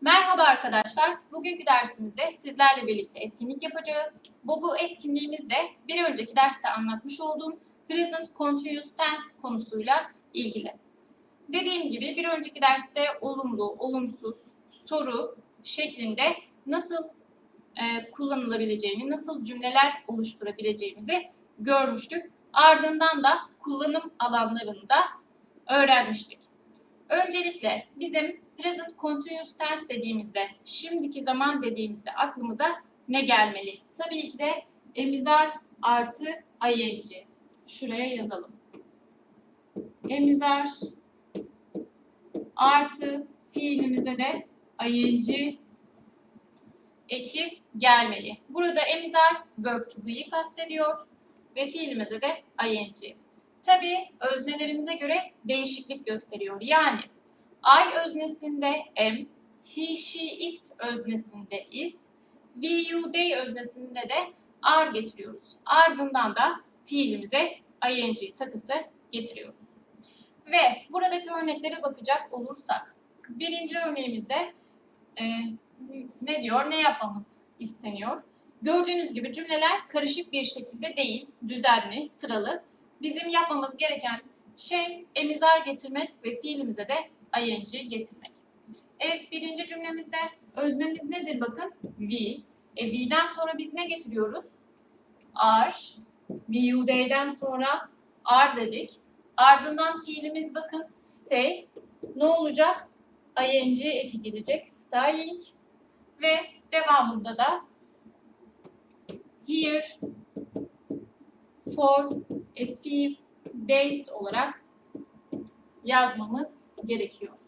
Merhaba arkadaşlar. Bugünkü dersimizde sizlerle birlikte etkinlik yapacağız. Bu, bu etkinliğimizde bir önceki derste anlatmış olduğum Present Continuous Tense konusuyla ilgili. Dediğim gibi bir önceki derste olumlu, olumsuz, soru şeklinde nasıl e, kullanılabileceğini, nasıl cümleler oluşturabileceğimizi görmüştük. Ardından da kullanım alanlarını da öğrenmiştik. Öncelikle bizim present continuous tense dediğimizde, şimdiki zaman dediğimizde aklımıza ne gelmeli? Tabii ki de emizar artı ing. Şuraya yazalım. Emizar artı fiilimize de ing eki gelmeli. Burada emizar verb to be'yi kastediyor ve fiilimize de ing. Tabii öznelerimize göre değişiklik gösteriyor. Yani I öznesinde am, he, she, it öznesinde is, we, you, they öznesinde de are getiriyoruz. Ardından da fiilimize ing takısı getiriyoruz. Ve buradaki örneklere bakacak olursak, birinci örneğimizde e, ne diyor, ne yapmamız isteniyor? Gördüğünüz gibi cümleler karışık bir şekilde değil, düzenli, sıralı. Bizim yapmamız gereken şey emizar getirmek ve fiilimize de ing getirmek. Evet birinci cümlemizde öznemiz nedir bakın? We. E, we'den sonra biz ne getiriyoruz? Are. We, you, they'den sonra are dedik. Ardından fiilimiz bakın stay. Ne olacak? ing eki gelecek. Staying. Ve devamında da here for a few days olarak yazmamız gerekiyor.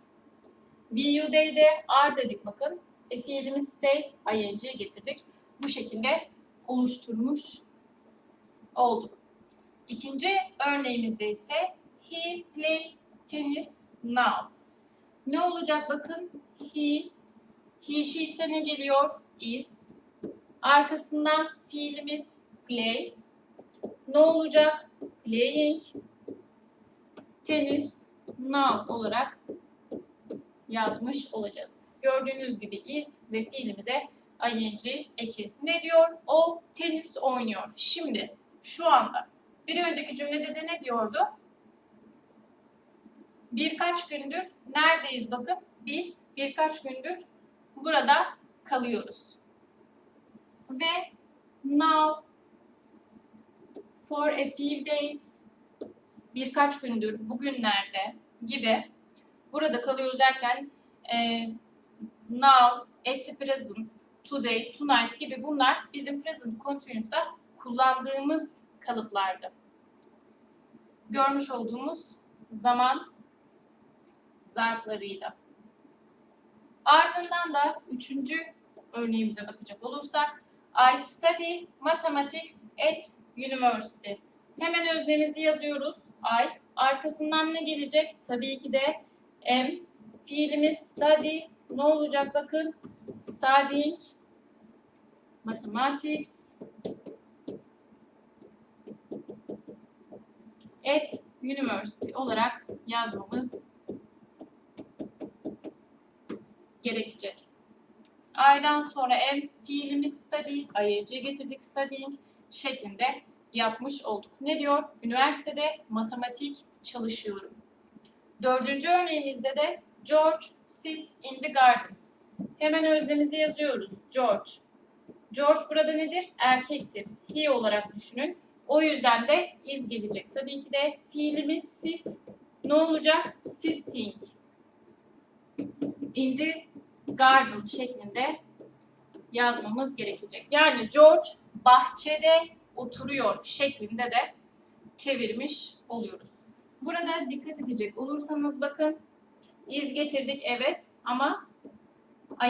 We, you, they de are dedik bakın. E fiilimiz stay, ing getirdik. Bu şekilde oluşturmuş olduk. İkinci örneğimizde ise he play tennis now. Ne olacak bakın? He, he she'de ne geliyor? Is. Arkasından fiilimiz play. Ne olacak? Playing tenis now olarak yazmış olacağız. Gördüğünüz gibi is ve fiilimize ing eki. Ne diyor? O tenis oynuyor. Şimdi şu anda bir önceki cümlede de ne diyordu? Birkaç gündür neredeyiz bakın? Biz birkaç gündür burada kalıyoruz. Ve now for a few days birkaç gündür, bugünlerde gibi burada kalıyoruz derken e, now, at the present, today, tonight gibi bunlar bizim present continuous'ta kullandığımız kalıplardı. Görmüş olduğumuz zaman zarflarıydı. Ardından da üçüncü örneğimize bakacak olursak I study mathematics at university. Hemen öznemizi yazıyoruz. I. Arkasından ne gelecek? Tabii ki de am. Fiilimiz study. Ne olacak bakın? Studying mathematics at university olarak yazmamız gerekecek. I'dan sonra am fiilimiz study, ing getirdik studying şeklinde yapmış olduk. Ne diyor? Üniversitede matematik çalışıyorum. Dördüncü örneğimizde de George sit in the garden. Hemen öznemizi yazıyoruz. George. George burada nedir? Erkektir. He olarak düşünün. O yüzden de is gelecek. Tabii ki de fiilimiz sit. Ne olacak? Sitting. In the garden şeklinde yazmamız gerekecek. Yani George bahçede oturuyor şeklinde de çevirmiş oluyoruz. Burada dikkat edecek olursanız bakın iz getirdik evet ama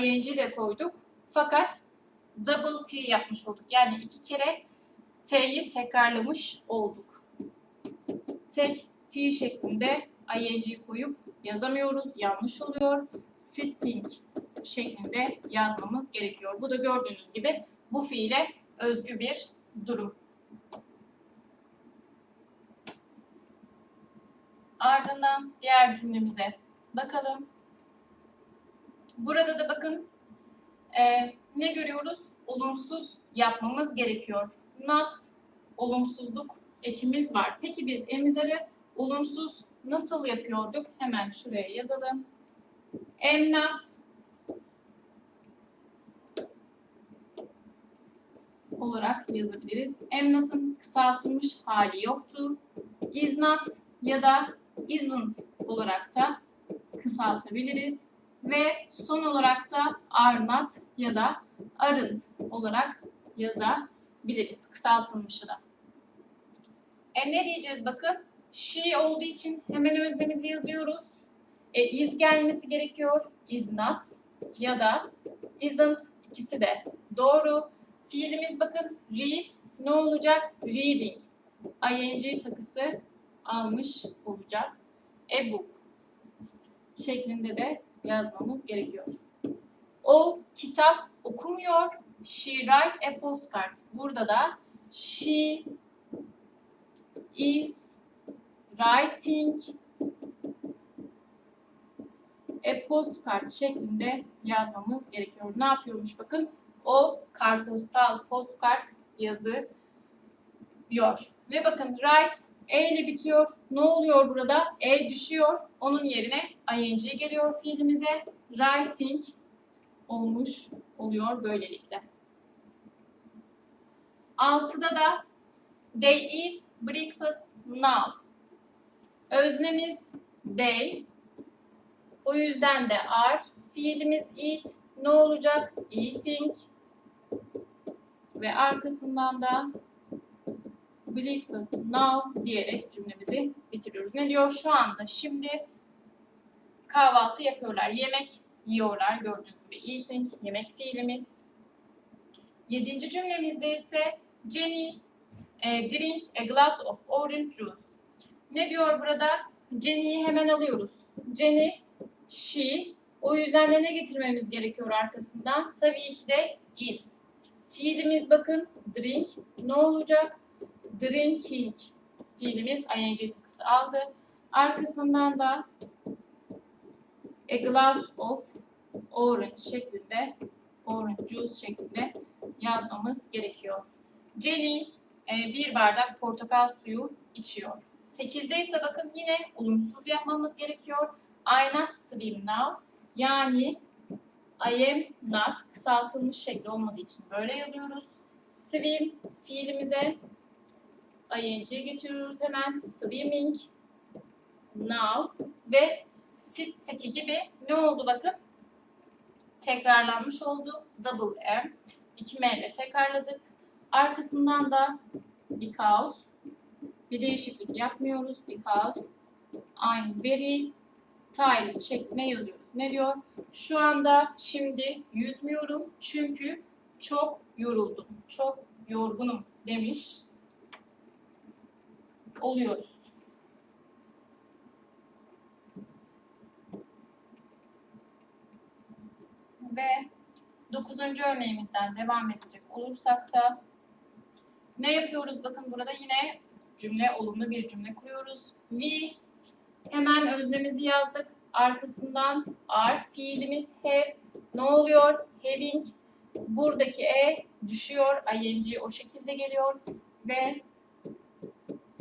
ing de koyduk. Fakat double t yapmış olduk. Yani iki kere t'yi tekrarlamış olduk. Tek t şeklinde ing koyup yazamıyoruz. Yanlış oluyor. Sitting şeklinde yazmamız gerekiyor. Bu da gördüğünüz gibi bu fiile özgü bir durum. Ardından diğer cümlemize bakalım. Burada da bakın e, ne görüyoruz? Olumsuz yapmamız gerekiyor. Not, olumsuzluk ekimiz var. Peki biz emizarı olumsuz nasıl yapıyorduk? Hemen şuraya yazalım. Am not olarak yazabiliriz. Am kısaltılmış hali yoktu. Is not ya da isn't olarak da kısaltabiliriz. Ve son olarak da are not ya da aren't olarak yazabiliriz kısaltılmışı da. E ne diyeceğiz bakın? She olduğu için hemen öznemizi yazıyoruz. E, is gelmesi gerekiyor. Is not ya da isn't ikisi de doğru. Fiilimiz bakın read ne olacak? Reading. ing takısı almış olacak. A book şeklinde de yazmamız gerekiyor. O kitap okumuyor. She write a postcard. Burada da she is writing a postcard şeklinde yazmamız gerekiyor. Ne yapıyormuş bakın? O karpostal postkart yazıyor. Ve bakın write e ile bitiyor. Ne oluyor burada? E düşüyor. Onun yerine ing geliyor fiilimize. Writing olmuş oluyor böylelikle. Altıda da they eat breakfast now. Öznemiz they. O yüzden de are. Fiilimiz eat. Ne olacak? Eating. Ve arkasından da breakfast now diyerek cümlemizi bitiriyoruz. Ne diyor? Şu anda şimdi kahvaltı yapıyorlar. Yemek yiyorlar. Gördüğünüz gibi eating, yemek fiilimiz. Yedinci cümlemizde ise Jenny e, drink a glass of orange juice. Ne diyor burada? Jenny'yi hemen alıyoruz. Jenny, she. O yüzden de ne getirmemiz gerekiyor arkasından? Tabii ki de is. Fiilimiz bakın drink. Ne olacak? Drinking. Fiilimiz ing takısı aldı. Arkasından da a glass of orange şeklinde orange juice şeklinde yazmamız gerekiyor. Jenny e, bir bardak portakal suyu içiyor. 8'de ise bakın yine olumsuz yapmamız gerekiyor. I not swim now. Yani I am not kısaltılmış şekli olmadığı için böyle yazıyoruz. Swim fiilimize ing getiriyoruz hemen. Swimming now ve sit'teki gibi ne oldu bakın? Tekrarlanmış oldu. Double M. 2M ile tekrarladık. Arkasından da because bir değişiklik yapmıyoruz. Because I'm very tired şeklinde yazıyoruz. Ne diyor? Şu anda şimdi yüzmüyorum çünkü çok yoruldum. Çok yorgunum demiş oluyoruz. Ve dokuzuncu örneğimizden devam edecek olursak da ne yapıyoruz? Bakın burada yine cümle, olumlu bir cümle kuruyoruz. We hemen öznemizi yazdık. Arkasından are fiilimiz have. Ne oluyor? Having. Buradaki e düşüyor. ing o şekilde geliyor. Ve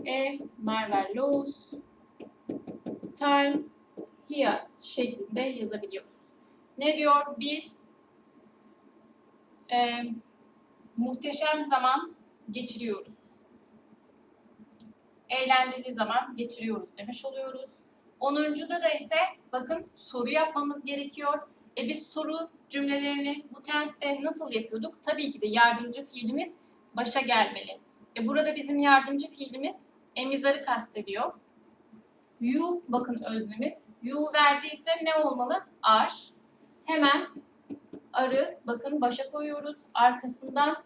e marvelous time here şeklinde yazabiliyoruz. Ne diyor? Biz e, muhteşem zaman geçiriyoruz. Eğlenceli zaman geçiriyoruz demiş oluyoruz. Onuncuda da ise bakın soru yapmamız gerekiyor. E biz soru cümlelerini bu tenste nasıl yapıyorduk? Tabii ki de yardımcı fiilimiz başa gelmeli. E burada bizim yardımcı fiilimiz emizarı kastediyor. You bakın öznemiz. You verdiyse ne olmalı? Are. Hemen arı bakın başa koyuyoruz. Arkasından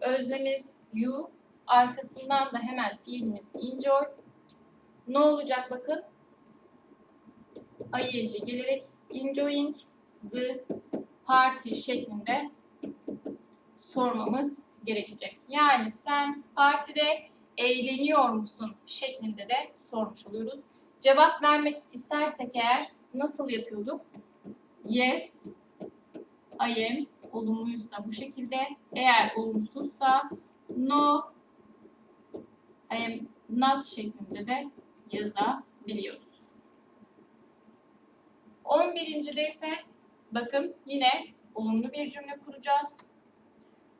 öznemiz you. Arkasından da hemen fiilimiz enjoy. Ne olacak bakın? İng gelerek enjoying the party şeklinde sormamız gerekecek. Yani sen partide eğleniyor musun şeklinde de sormuş oluyoruz. Cevap vermek istersek eğer nasıl yapıyorduk? Yes, I am olumluysa bu şekilde. Eğer olumsuzsa no I am not şeklinde de yazabiliyoruz. 11. de ise bakın yine olumlu bir cümle kuracağız.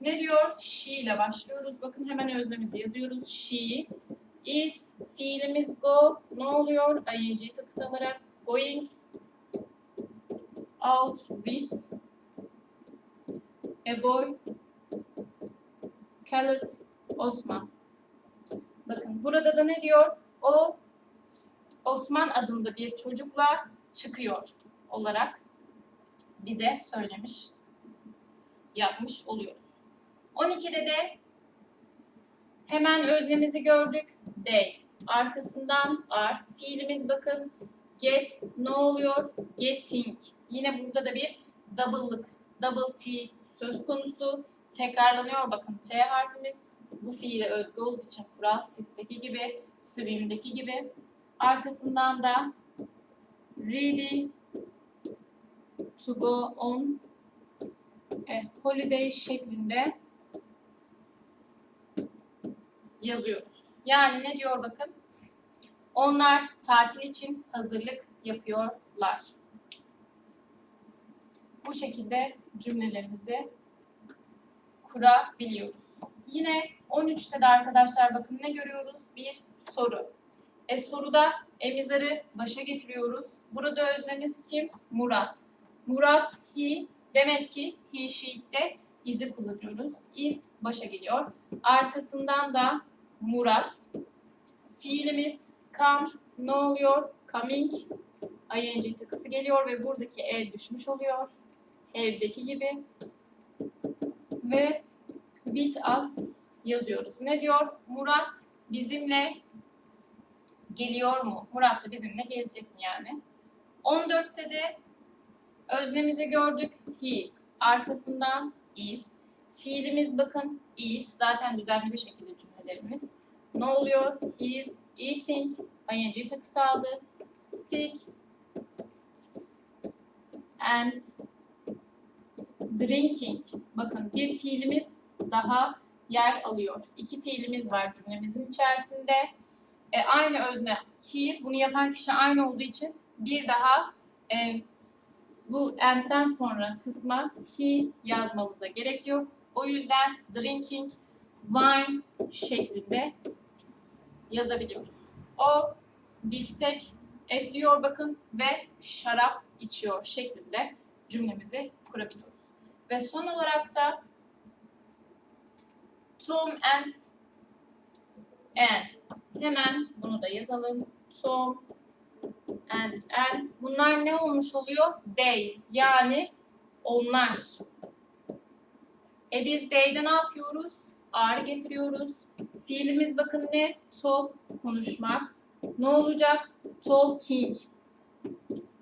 Ne diyor? She ile başlıyoruz. Bakın hemen öznemizi yazıyoruz. She is fiilimiz go. Ne oluyor? ing kısalarak going out with a boy Khaled Osman. Bakın burada da ne diyor? O Osman adında bir çocukla çıkıyor olarak bize söylemiş, yapmış oluyoruz. 12'de de hemen öznemizi gördük. They. Arkasından are. Fiilimiz bakın get ne oluyor? Getting. Yine burada da bir double'lık, double T söz konusu. Tekrarlanıyor bakın T harfimiz. Bu fiile özgü olduğu için kural sit'teki gibi, swim'deki gibi. Arkasından da really to go on a holiday şeklinde yazıyoruz. Yani ne diyor bakın? Onlar tatil için hazırlık yapıyorlar. Bu şekilde cümlelerimizi kurabiliyoruz. Yine 13'te de arkadaşlar bakın ne görüyoruz? Bir soru. E soruda emizarı başa getiriyoruz. Burada öznemiz kim? Murat. Murat, he. Demek ki he, she'de izi kullanıyoruz. Is başa geliyor. Arkasından da Murat. Fiilimiz come. Ne oluyor? Coming. ing tıkısı geliyor ve buradaki e düşmüş oluyor. Evdeki gibi. Ve with us yazıyoruz. Ne diyor? Murat bizimle geliyor mu? Murat da bizimle gelecek mi yani? 14'te de öznemizi gördük. He. Arkasından is. Fiilimiz bakın eat. Zaten düzenli bir şekilde cümlelerimiz. Ne oluyor? He is eating. ing takısı aldı. Stick. And drinking. Bakın bir fiilimiz daha yer alıyor. İki fiilimiz var cümlemizin içerisinde. E, aynı özne he, bunu yapan kişi aynı olduğu için bir daha e, bu and'den sonra kısma he yazmamıza gerek yok. O yüzden drinking wine şeklinde yazabiliyoruz. O biftek et diyor bakın ve şarap içiyor şeklinde cümlemizi kurabiliyoruz. Ve son olarak da Tom and Anne. Hemen bunu da yazalım. Tom and Anne. Bunlar ne olmuş oluyor? They. Yani onlar. E biz they'de ne yapıyoruz? Are getiriyoruz. Fiilimiz bakın ne? Talk, konuşmak. Ne olacak? Talking.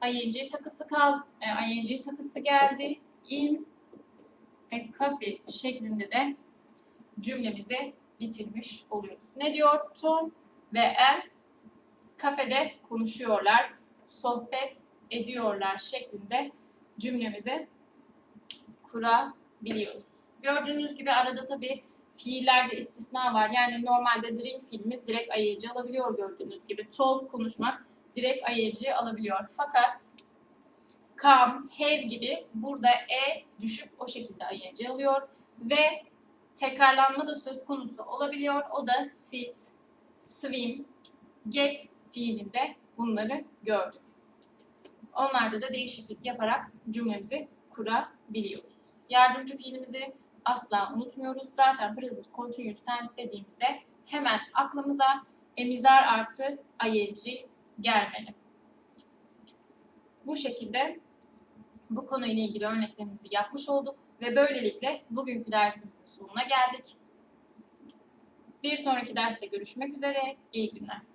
ing takısı kal, e, ing takısı geldi. In a coffee şeklinde de cümlemizi bitirmiş oluyoruz. Ne diyor? Tom ve Anne kafede konuşuyorlar, sohbet ediyorlar şeklinde cümlemizi kurabiliyoruz. Gördüğünüz gibi arada tabii fiillerde istisna var. Yani normalde drink fiilimiz direkt ing alabiliyor gördüğünüz gibi. Talk konuşmak direkt ing alabiliyor. Fakat come, have gibi burada e düşüp o şekilde ing alıyor ve tekrarlanma da söz konusu olabiliyor. O da sit, swim, get fiilinde bunları gördük. Onlarda da değişiklik yaparak cümlemizi kurabiliyoruz. Yardımcı fiilimizi asla unutmuyoruz. Zaten present continuous tense dediğimizde hemen aklımıza emizar artı ing gelmeli. Bu şekilde bu konuyla ilgili örneklerimizi yapmış olduk ve böylelikle bugünkü dersimizin sonuna geldik. Bir sonraki derste görüşmek üzere. İyi günler.